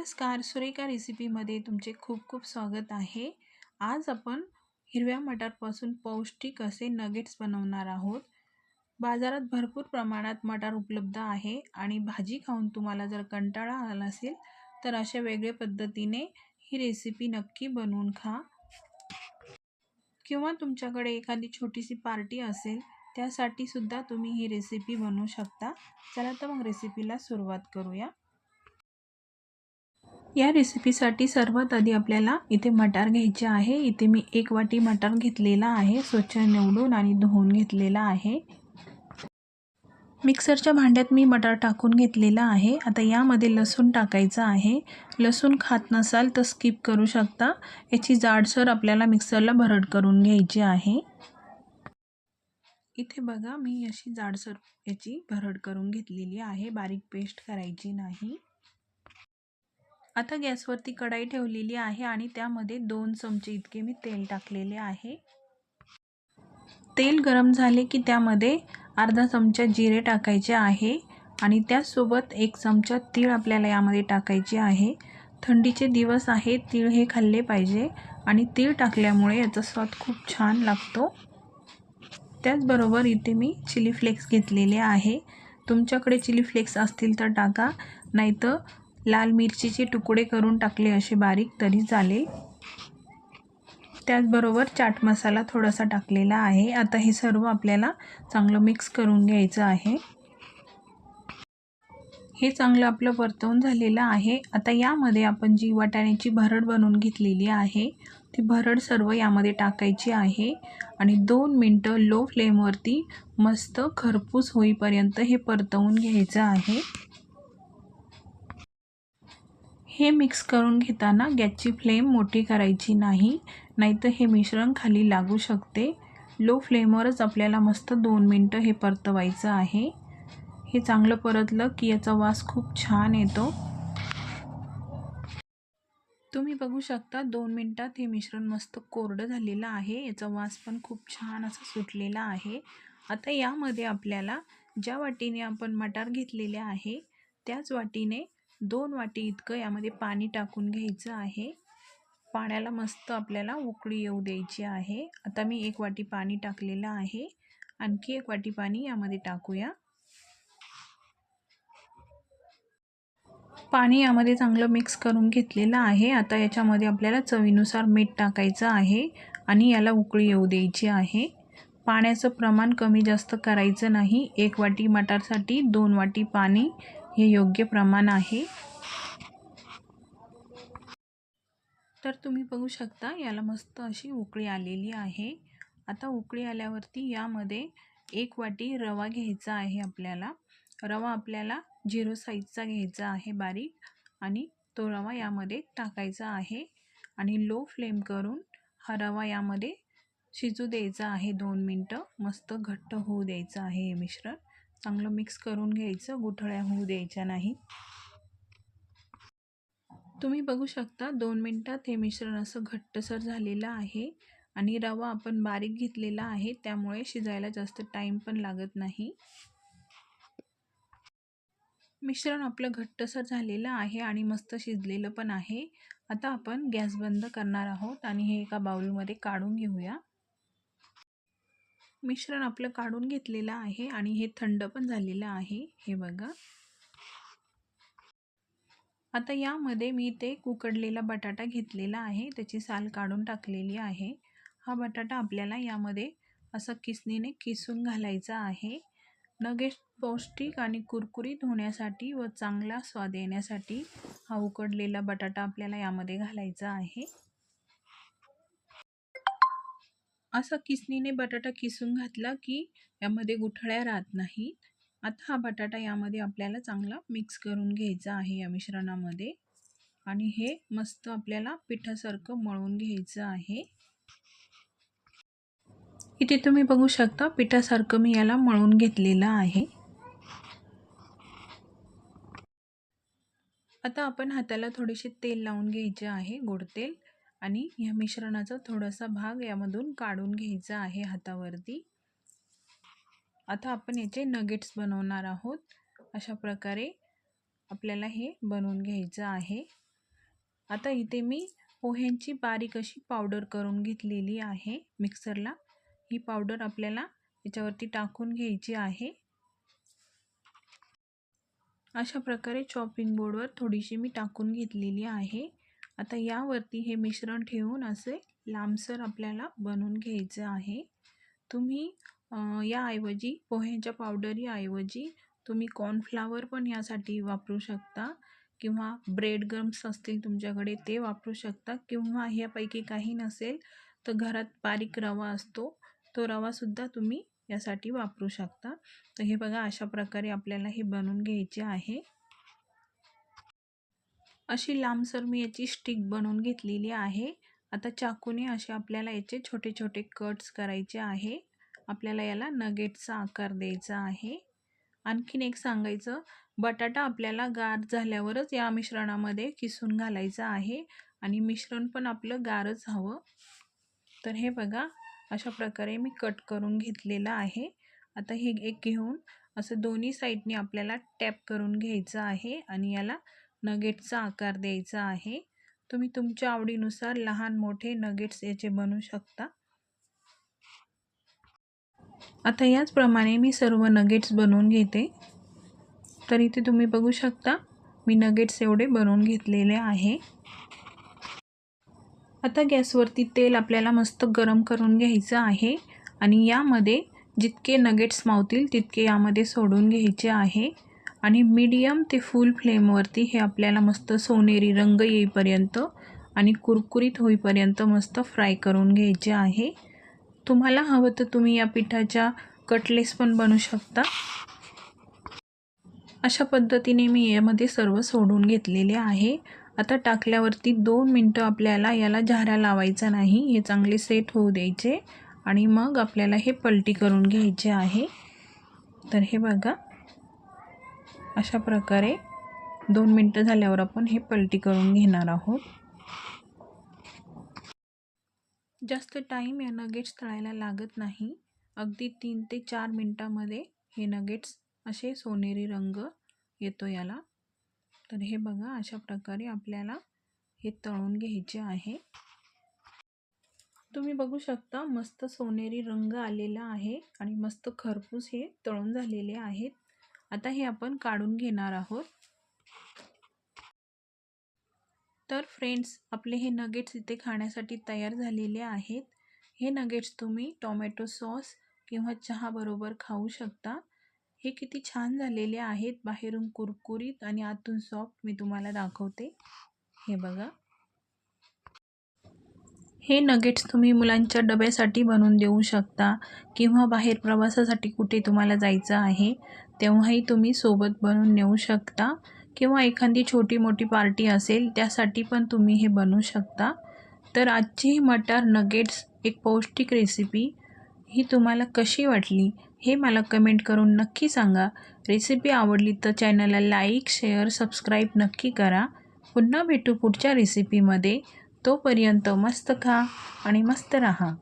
नमस्कार. सुरेखा रेसिपीमध्ये तुमचे खूप खूप स्वागत आहे. आज आपण हिरव्या मटारपासून पौष्टिक असे नगेट्स बनवणार आहोत. बाजारात भरपूर प्रमाणात मटार उपलब्ध आहे आणि भाजी खाऊन तुम्हाला जर कंटाळा आला असेल तर अशा वेगळ्या पद्धतीने ही रेसिपी नक्की बनवून खा. किंवा तुमच्याकडे एखादी छोटीशी पार्टी असेल त्यासाठी सुद्धा तुम्ही ही रेसिपी बनवू शकता. चला तर मग रेसिपीला सुरुवात करूया. या रेसिपीसाठी सर्वात आधी आपल्याला इथे मटार घ्यायचे आहे. इथे मी एक वाटी मटार घेतलेला आहे. स्वच्छ निवडून आणि धुवून घेतलेला आहे. मिक्सरच्या भांड्यात मी मटार टाकून घेतलेला आहे. आता यामध्ये लसूण टाकायचं आहे. लसूण खात नसाल तर स्किप करू शकता. याची जाडसर आपल्याला मिक्सरला भरड करून घ्यायची आहे. इथे बघा मी अशी जाडसर याची भरड करून घेतलेली आहे. बारीक पेस्ट करायची नाही. आता गॅसवरती कढाई ठेवलेली आहे आणि त्यामध्ये दोन चमचे इतके मी तेल टाकलेले आहे. तेल गरम झाले की त्यामध्ये अर्धा चमचा जिरे टाकायचे आहे आणि त्याचसोबत एक चमचा तीळ आपल्याला यामध्ये टाकायचे आहे. थंडीचे दिवस आहे तीळ हे खाल्ले पाहिजे आणि तीळ टाकल्यामुळे याचा स्वाद खूप छान लागतो. त्याचबरोबर इथे मी चिली फ्लेक्स घेतलेले आहे. तुमच्याकडे चिली फ्लेक्स असतील तर टाका नाहीतर लाल मिरचीचे तुकडे करून टाकले असे बारीक तरी चालेल त्याचबरोबर चाट मसाला थोडासा टाकलेला आहे. आता हे सर्व आपल्याला चांगलं मिक्स करून घ्यायचं आहे. हे चांगलं आपलं परतवून झालेलं आहे. आता यामध्ये आपण जी वाटाण्याची भरड बनवून घेतलेली आहे ती भरड सर्व यामध्ये टाकायची आहे आणि दोन मिनटं लो फ्लेमवरती मस्त खरपूस होईपर्यंत हे परतवून घ्यायचं आहे. हे मिक्स करून घेताना गॅसची फ्लेम मोठी करायची नाही नाहीतर हे मिश्रण खाली लागू शकते. लो फ्लेमवरच आपल्याला मस्त दोन मिनटं हे परतवायचं आहे. हे चांगलं परतलं की याचा वास खूप छान येतो. तुम्ही बघू शकता दोन मिनटात हे मिश्रण मस्त कोरडं झालेलं आहे. याचा वास पण खूप छान असा सुटलेला आहे. आता यामध्ये आपल्याला ज्या वाटीने आपण मटार घेतलेले आहे त्याच वाटीने दोन वाटी इतकं यामध्ये पाणी टाकून घ्यायचं आहे. पाण्याला मस्त आपल्याला उकळी येऊ द्यायची आहे. आता मी एक वाटी पाणी टाकलेलं आहे. आणखी एक वाटी पाणी यामध्ये टाकूया. पाणी यामध्ये चांगलं मिक्स करून घेतलेलं आहे. आता याच्यामध्ये आपल्याला चवीनुसार मीठ टाकायचं आहे आणि याला उकळी येऊ द्यायची आहे. पाण्याचं प्रमाण कमी जास्त करायचं नाही. एक वाटी मटारसाठी दोन वाटी पाणी हे योग्य प्रमाण आहे. तर तुम्ही बघू शकता याला मस्त अशी उकळी आलेली आहे. आता उकळी आल्यावरती यामध्ये एक वाटी रवा घ्यायचा आहे आपल्याला. रवा आपल्याला झिरो साईजचा घ्यायचा आहे बारीक आणि तो रवा यामध्ये टाकायचा आहे आणि लो फ्लेम करून हा रवा यामध्ये शिजू द्यायचा आहे दोन मिनटं. मस्त घट्ट होऊ द्यायचं आहे हे मिश्रण. चांगलं मिक्स करून घ्यायचं गुठळ्या होऊ द्यायच्या नाही. तुम्ही बघू शकता दोन मिनटात हे मिश्रण असं घट्टसर झालेलं आहे आणि रवा आपण बारीक घेतलेला आहे त्यामुळे शिजायला जास्त टाईम पण लागत नाही. मिश्रण आपलं घट्टसर झालेलं आहे आणि मस्त शिजलेलं पण आहे. आता आपण गॅस बंद करणार आहोत आणि हे एका बाउलमध्ये काढून घेऊया. मिश्रण आपलं काढून घेतलेलं आहे आणि हे थंड पण झालेलं आहे. हे बघा. आता यामध्ये मी ते कुकडलेला बटाटा घेतलेला आहे. त्याची साल काढून टाकलेली आहे. हा बटाटा आपल्याला यामध्ये असं किसणीने किसून घालायचा आहे. नगेश पौष्टिक आणि कुरकुरीत होण्यासाठी व चांगला स्वाद येण्यासाठी हा उकडलेला बटाटा आपल्याला यामध्ये घालायचा आहे. असा किसनीने बटाटा किसून घातला की यामध्ये गुठळ्या राहत नाही आता हा बटाटा यामध्ये आपल्याला चांगला मिक्स करून घ्यायचा आहे या मिश्रणामध्ये. आणि हे मस्त आपल्याला पिठासारखं मळून घ्यायचं आहे. इथे तुम्ही बघू शकता पिठासारखं मी याला मळून घेतलेलं आहे. आता आपण हाताला थोडेसे तेल लावून घ्यायचे आहे गोड तेल. आणि ह्या मिश्रणाचा थोडासा भाग यामधून काढून घ्यायचा आहे हातावरती. आता आपण याचे नगेट्स बनवणार आहोत. अशा प्रकारे आपल्याला हे बनवून घ्यायचं आहे. आता इथे मी पोह्यांची बारीक अशी पावडर करून घेतलेली आहे मिक्सरला ही पावडर आपल्याला याच्यावरती टाकून घ्यायची आहे. अशा प्रकारे चॉपिंग बोर्डवर थोडीशी मी टाकून घेतलेली आहे. आता यावरती हे मिश्रण ठेवून असे लांबसर आपल्याला बनवून घ्यायचं आहे. तुम्ही याऐवजी पोह्यांच्या पावडरीऐवजी तुम्ही कॉर्नफ्लावर पण यासाठी वापरू शकता किंवा ब्रेड गम्स असतील तुमच्याकडे ते वापरू शकता किंवा ह्यापैकी काही नसेल तर घरात बारीक रवा असतो तो रवासुद्धा तुम्ही यासाठी वापरू शकता. तर हे बघा अशा प्रकारे आपल्याला हे बनवून घ्यायचे आहे. अशी लांबसर मी याची स्टिक बनवून घेतलेली आहे. आता चाकूने असे आपल्याला याचे छोटे छोटे कट्स करायचे आहे. आपल्याला याला नगेटचा आकार द्यायचा आहे. आणखीन एक सांगायचं बटाटा आपल्याला गार झाल्यावरच या मिश्रणामध्ये किसून घालायचं आहे आणि मिश्रण पण आपलं गारच हवं. तर हे बघा अशा प्रकारे मी कट करून घेतलेलं आहे. आता हे एक घेऊन असं दोन्ही साईडने आपल्याला टॅप करून घ्यायचं आहे आणि याला नगेट्सचा आकार द्यायचा आहे. तुम्ही तुमच्या आवडीनुसार लहान मोठे नगेट्स याचे बनवू शकता. आता याचप्रमाणे मी सर्व नगेट्स बनवून घेते. तर इथे तुम्ही बघू शकता मी नगेट्स एवढे बनवून घेतलेले आहे. आता गॅसवरती तेल आपल्याला मस्त गरम करून घ्यायचं आहे आणि यामध्ये जितके नगेट्स मावतील तितके यामध्ये सोडून घ्यायचे आहे. आणि मीडियम ते फुल फ्लेमवरती हे आपल्याला मस्त सोनेरी रंग येईपर्यंत आणि कुरकुरीत होईपर्यंत मस्त फ्राय करून घ्यायचे आहे. तुम्हाला हवं तर तुम्ही या पिठाच्या कटलेस पण बनवू शकता. अशा पद्धतीने मी यामध्ये सर्व सोडून घेतलेले आहे. आता टाकल्यावरती दोन मिनटं आपल्याला याला झाऱ्या लावायचा नाही. हे चांगले सेट होऊ द्यायचे आणि मग आपल्याला हे पलटी करून घ्यायचे आहे. तर हे बघा. अशा प्रकारे दोन मिनटं झाल्यावर आपण हे पलटी करून घेणार आहोत. जास्त टाईम या नगेट्स तळायला लागत नाही. अगदी तीन ते चार मिनटामध्ये हे नगेट्स असे सोनेरी रंग येतो याला. तर हे बघा अशा प्रकारे आपल्याला हे तळून घ्यायचे आहे. तुम्ही बघू शकता मस्त सोनेरी रंग आलेला आहे आणि मस्त खरपूस हे तळून झालेले आहेत. आता हे आपण काढून घेणार आहोत. तर फ्रेंड्स आपले हे नगेट्स इथे खाण्यासाठी तयार झालेले आहेत. हे नगेट्स तुम्ही टोमॅटो सॉस किंवा चहाबरोबर खाऊ शकता. हे किती छान झालेले आहेत. बाहेरून कुरकुरीत आणि आतून सॉफ्ट मी तुम्हाला दाखवते. हे बघा. हे नगेट्स तुम्ही मुलांच्या डब्यासाठी बनवून देऊ शकता किंवा बाहेर प्रवासासाठी कुठे तुम्हाला जायचं आहे. तेव्हाही तुम्ही सोबत बनवून नेऊ शकता. किंवा एखादी छोटी मोठी पार्टी असेल त्यासाठी पण तुम्ही हे बनवू शकता. तर आजची मटार नगेट्स एक पौष्टिक रेसिपी ही तुम्हाला कशी वाटली हे मला कमेंट करून नक्की सांगा. रेसिपी आवडली तर चॅनलला लाईक शेअर सबस्क्राईब नक्की करा. पुन्हा भेटू पुढच्या रेसिपीमध्ये तोपर्यंत मस्त खा आणि मस्त रहा.